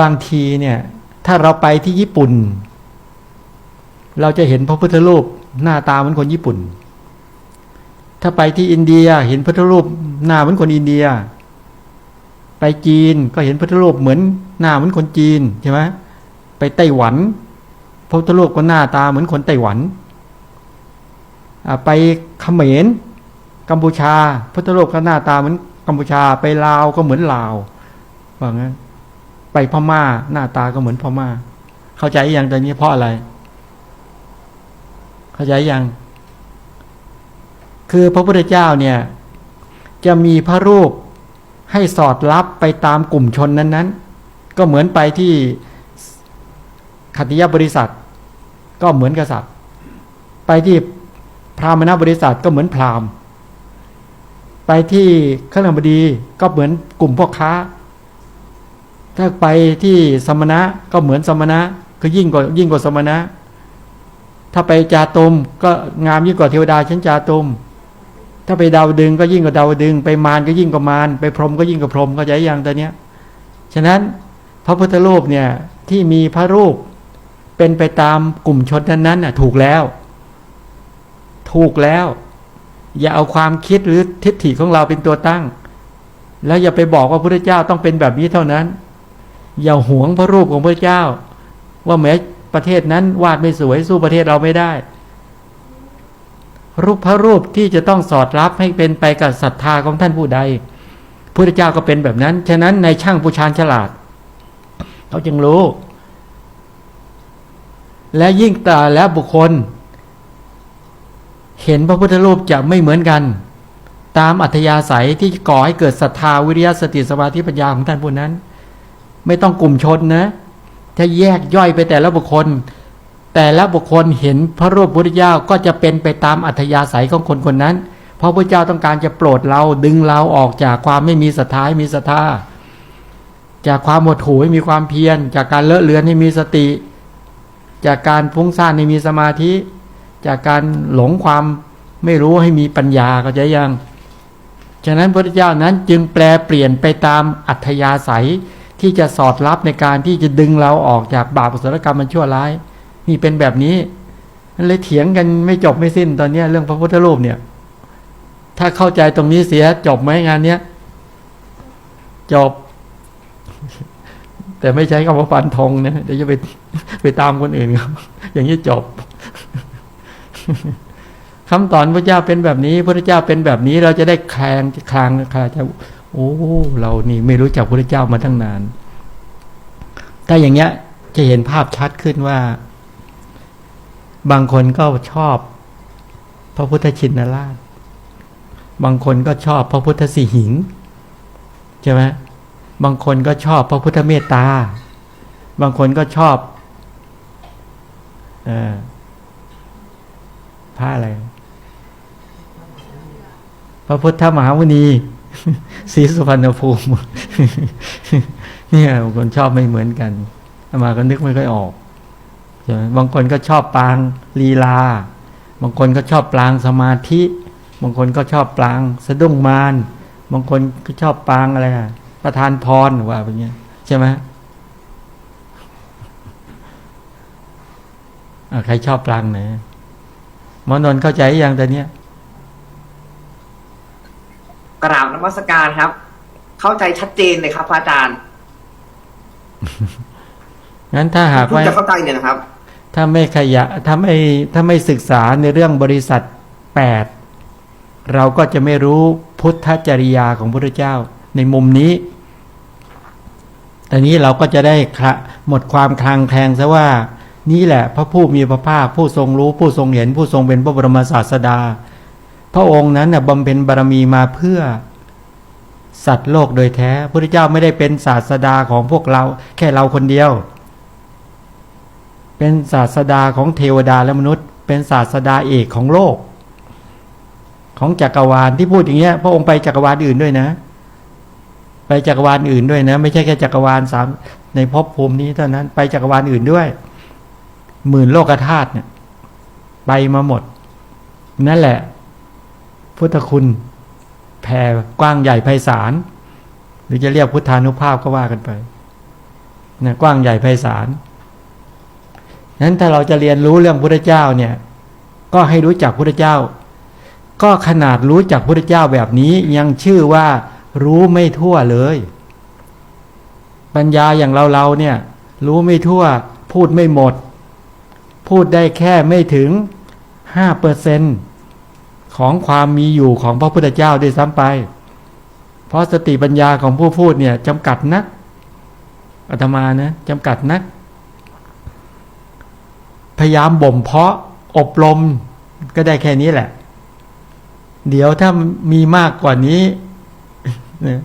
บางทีเนี่ยถ้าเราไปที่ญี่ปุ่น เราจะเห็นพระพุทธรูปหน้าตาเหมือนคนญี่ปุ่น ถ้าไปที่อินเดียเห็นพระพุทธรูปหน้าเหมือนคนอินเดีย ไปจีนก็เห็นพระพุทธรูปเหมือนหน้าเหมือนคนจีนใช่ไหมไปไต้หวันพระพุทธรูปก็หน้าตาเหมือนคนไต้หวันไปเขมรกัมพูชาพุทธโลกก็หน้าตาเหมือนกัมพูชาไปลาวก็เหมือนลาวว่างั้น ไปพม่า หน้าตาก็เหมือนพม่า เข้าใจยังตอนนี้เพราะอะไร เข้าใจยัง คือพระพุทธเจ้าเนี่ย จะมีพระรูปให้สอดรับไปตามกลุ่มชนนั้นๆ ก็เหมือนไปที่ขัตติยบริษัท ก็เหมือนกษัตริย์ ไปที่พราหมณบริษัทก็เหมือนพราหมณ์ ไปที่ข้างบดีก็เหมือนกลุ่มพ่อค้า ถ้าไปที่สมณะก็เหมือนสมณะก็ยิ่งกว่ายิ่งกว่าสมณะ ถ้าไปจาตุมก็งามยิ่งกว่าเทวดาชั้นจาตุมถ้าไปดาวดึงก็ยิ่งกว่าดาวดึง ไปมารก็ยิ่งกว่ามารไปพรหมก็ยิ่งกว่าพรหมเข้าใจยังตอนเนี้ยฉะนั้นพระพุทธรูปเนี่ยที่มีพระรูปเป็นไปตามกลุ่มชนนั้นๆน่ะถูกแล้ว ถูกแล้ว อย่าเอาความคิดหรือทิฏฐิของเราเป็นตัวตั้ง แล้วอย่าไปบอกว่าพระพุทธเจ้าต้องเป็นแบบนี้เท่านั้น อย่าหวงพระรูปของพระเจ้า ว่าแม้ประเทศนั้นวาดไม่สวยสู้ประเทศเราไม่ได้ รูปพระรูปที่จะต้องสอดรับให้เป็นไปกับศรัทธาของท่านผู้ใดพระเจ้าก็เป็นแบบนั้น ฉะนั้นในช่างผู้ชานฉลาดเขาจึงรู้ และยิ่งตาและบุคคล เห็นพระพุทธรูปจะไม่เหมือนกัน ตามอัธยาศัยที่ก่อให้เกิดศรัทธาวิริยะสติสมาธิปัญญาของท่านผู้นั้น ไม่ต้องกลุ่มชนนะ ถ้าแยกย่อยไปแต่ละบุคคล แต่ละบุคคลเห็นพระรูปพุทธเจ้าก็จะเป็นไปตามอัธยาศัยของคนคนนั้น เพราะพระเจ้าต้องการจะโปรดเราดึงเราออกจากความไม่มีศรัทธาให้มีศรัทธาจากความหมดหูให้มีความเพียร จากการเลอะเลือนให้มีสติ จากการฟุ้งซ่านให้มีสมาธิ จากการหลงความไม่รู้ให้มีปัญญาก็จะยัง ฉะนั้นพระพุทธเจ้านั้นจึงแปลเปลี่ยนไปตามอัธยาศัย ที่จะสอดรับในการที่จะดึงเราออกจากบาปอสุรกรรมมันชั่วร้าย นี่เป็นแบบนี้มันเลยเถียงกันไม่จบไม่สิ้นตอนนี้เรื่องพระพุทธรูปเนี่ย ถ้าเข้าใจตรงนี้เสียจบไหมงานเนี้ยจบ แต่ไม่ใช้คำว่าฟันธงนะเดี๋ยวจะไปไปตามคนอื่นครับ อย่างนี้จบคำตอนพระเจ้าเป็นแบบนี้พระเจ้าเป็นแบบนี้เราจะได้แคลงคลางคลาจะ โอ้เรานี่ไม่รู้จักพระเจ้ามาตั้งนาน ถ้าอย่างเงี้ยจะเห็นภาพชัดขึ้นว่า บางคนก็ชอบ พระพุทธชินราช บางคนก็ชอบพระพุทธสีหิงใช่ไหมบางคนก็ชอบพระพุทธเมตตา บางคนก็ชอบออพระอะไร พระพุทธมหาวุณี ศรีสุพรรณภูมิ เนี่ยบางคนชอบไม่เหมือนกันอามาก็นึกไม่ค่อยออกใช่ไหมบางคนก็ชอบปางลีลา บางคนก็ชอบปลางสมาธิ บางคนก็ชอบปลางสะดุ้งมารบางคนก็ชอบปลางอะไรอะประทานพรว่าแบบนี้ใช่ไหมใครชอบปลางไหนมอนนเข้าใจยังแต่เนี้ย กราบ นมัสการครับ เข้าใจชัดเจนเลยครับพระอาจารย์งั้นถ้าหากเพิ่งว่าจะเข้าใจเนี่ยนะครับ ถ้าไม่ขยะถ้าไม่ถ้าไม่ศึกษาในเรื่องบริษัทแปดเราก็จะไม่รู้พุทธจริยาของพระพุทธเจ้า ในมุมนี้แต่นี้เราก็จะได้คละหมดความคลางแคลงซะว่า นี่แหละพระผู้มีพระภาคผู้ทรงรู้ผู้ทรงเห็นผู้ทรงเป็นพระบรมศาสดา พระองค์นั้นน่ะบำเพ็ญบารมีมาเพื่อ สัตว์โลกโดยแท้พระพุทธเจ้าไม่ได้เป็นศาสดาของพวกเรา แค่เราคนเดียว เป็นศาสดาของเทวดาและมนุษย์ เป็นศาสดาเอกของโลก ของจักรวาลที่พูดอย่างเงี้ยพระองค์ไปจักรวาลอื่นด้วยนะ ไปจักรวาลอื่นด้วยนะ ไม่ใช่แค่จักรวาลสามในภพภูมินี้เท่านั้นไปจักรวาลอื่นด้วยหมื่นโลกธาตุเนี่ยไปมาหมด นั่นแหละ พุทธคุณ แผ่กว้างใหญ่ไพศาลหรือจะเรียกพุทธานุภาพก็ว่ากันไปนะกว้างใหญ่ไพศาลนั้นถ้าเราจะเรียนรู้เรื่องพุทธเจ้าเนี่ย ก็ให้รู้จักพุทธเจ้า ก็ขนาดรู้จักพุทธเจ้าแบบนี้ยังชื่อว่ารู้ไม่ทั่วเลย ปัญญาอย่างเราเราเนี่ย รู้ไม่ทั่ว พูดไม่หมด พูดได้แค่ไม่ถึงห้าเปอร์เซ็นต์ ของความมีอยู่ของพระพุทธเจ้าด้วยซ้ำไป เพราะสติปัญญาของผู้พูดเนี่ยจำกัดนักอาตมานะจำกัดนัก พยายามบ่มเพาะอบรมก็ได้แค่นี้แหละ เดี๋ยวถ้ามีมากกว่านี้เนี่ย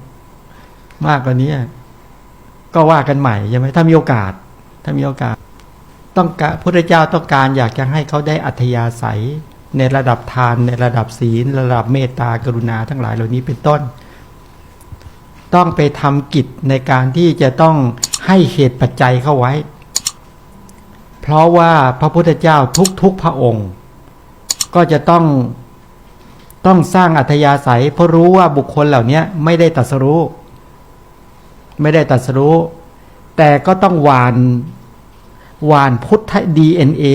มากกว่านี้ก็ว่ากันใหม่ใช่ไหมถ้ามีโอกาส ถ้ามีโอกาส ต้องการพระเจ้าต้องการอยากจะให้เขาได้อัธยาศัย ในระดับทานในระดับศีล ระดับเมตตากรุณาทั้งหลายเหล่านี้เป็นต้น ต้องไปทำกิจในการที่จะต้องให้เหตุปัจจัยเข้าไว้ เพราะว่าพระพุทธเจ้าทุกๆพระองค์ ก็จะต้องต้องสร้างอัธยาศัย เพราะรู้ว่าบุคคลเหล่านี้ไม่ได้ตรัสรู้ ไม่ได้ตรัสรู้ แต่ก็ต้องหวานหวานพุทธดีเอ็นเอ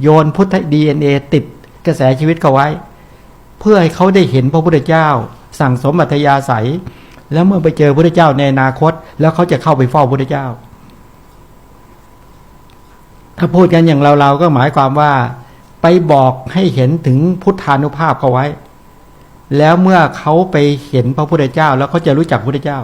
โยนพุทธดีเอ็นเอติด กระแสชีวิตเขาไว้ เพื่อให้เขาได้เห็นพระพุทธเจ้า สั่งสมอัธยาศัย แล้วเมื่อไปเจอพระพุทธเจ้าในอนาคต แล้วเขาจะเข้าไปเฝ้าพระพุทธเจ้า ถ้าพูดกันอย่างเราเราๆก็หมายความว่า ไปบอกให้เห็นถึงพุทธานุภาพเขาไว้ แล้วเมื่อเขาไปเห็นพระพุทธเจ้า แล้วเขาจะรู้จักพระพุทธเจ้า